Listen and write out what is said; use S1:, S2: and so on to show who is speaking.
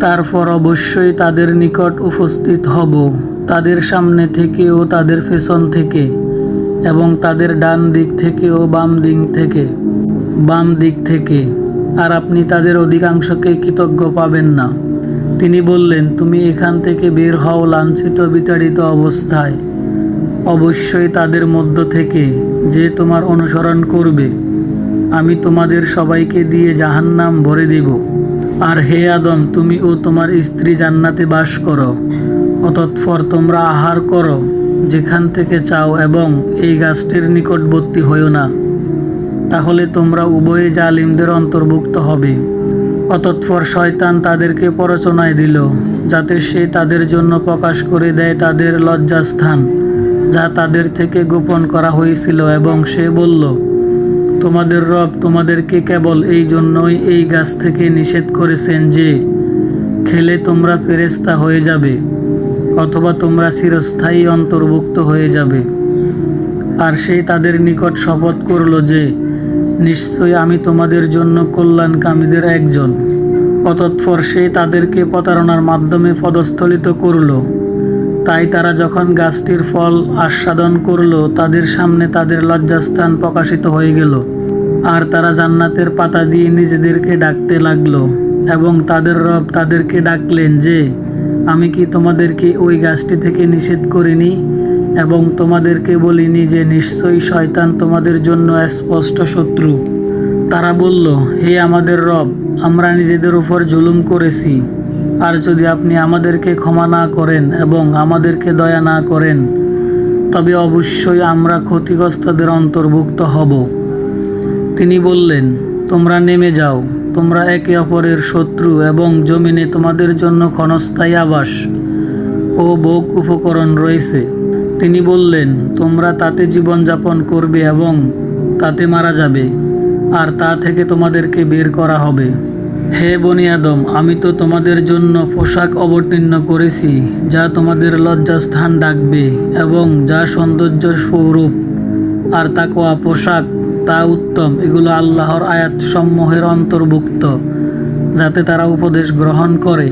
S1: তারপর অবশ্যই তাদের নিকট উপস্থিত হব, তাদের সামনে থেকে ও তাদের পেছন থেকে এবং তাদের ডান দিক থেকে ও বাম দিক থেকে, বাম দিক থেকে। আর আপনি তাদের অধিকাংশকে কৃতজ্ঞ পাবেন না। তিনি বললেন, তুমি এখান থেকে বের হও লাঞ্ছিত, বিতাড়িত অবস্থায়। অবশ্যই তাদের মধ্য থেকে যে তোমার অনুসরণ করবে, আমি তোমাদের সবাইকে দিয়ে জাহান্নাম ভরে দেব। আর হে আদম তুমি ও তোমার স্ত্রী জান্নাতে বাস করো, অতৎপর তোমরা আহার করো, যেখান থেকে চাও এবং এই গাছটির নিকটবর্তী হইও না। তাহলে তোমরা উভয়ে জালিমদের অন্তর্ভুক্ত হবে। অতৎপর শয়তান তাদেরকে প্ররোচনায় দিল, যাতে সে তাদের জন্য প্রকাশ করে দেয় তাদের লজ্জাস্থান, যা তাদের থেকে গোপন করা হয়েছিল এবং সে বলল তোমাদের রব তোমাদেরকে কেবল এই জন্যই এই গাছ থেকে নিষেধ করেছেন যে, খেলে তোমরা ফেরেস্তা হয়ে যাবে, অথবা তোমরা চিরস্থায়ী অন্তর্ভুক্ত হয়ে যাবে। আর সে তাদের নিকট শপথ করল যে নিশ্চয়ই আমি তোমাদের জন্য কল্যাণকামীদের একজন। অতৎপর সে তাদেরকে প্রতারণার মাধ্যমে পদস্থলিত করল। তাই তারা যখন গাছটির ফল আস্বাদন করল, তাদের সামনে তাদের লজ্জাস্থান প্রকাশিত হয়ে গেল। আর তারা জান্নাতের পাতা দিয়ে নিজেদেরকে ডাকতে লাগল এবং তাদের রব তাদেরকে ডাকলেন যে, আমি কি তোমাদেরকে ওই গাছটি থেকে নিষেধ করিনি এবং তোমাদেরকে বলিনি যে নিশ্চয়ই শয়তান তোমাদের জন্য স্পষ্ট শত্রু? তারা বলল, হে আমাদের রব, আমরা নিজেদের উপর জুলুম করেছি। আর যদি আপনি আমাদেরকে ক্ষমা না করেন এবং আমাদেরকে দয়া না করেন, তবে অবশ্যই আমরা ক্ষতিগ্রস্তদের অন্তর্ভুক্ত হব। তিনি বললেন, তোমরা নেমে যাও, তোমরা একে অপরের শত্রু এবং জমিনে তোমাদের জন্য ক্ষণস্থায়ী আবাস ও ভোগ উপকরণ রয়েছে। তিনি বললেন, তোমরা তাতে জীবনযাপন করবে এবং তাতে মারা যাবে, আর তা থেকে তোমাদেরকে বের করা হবে। হে বনি আদম, আমি তো তোমাদের জন্য পোশাক অবতীর্ণ করেছি, যা তোমাদের লজ্জাস্থান ডাকবে এবং যা সৌন্দর্য স্বরূপ। আর তাকোয়া পোশাক, তা উত্তম, এগুলো আল্লাহর আয়াত সমূহের অন্তর্ভুক্ত, যাতে তারা উপদেশ গ্রহণ করে।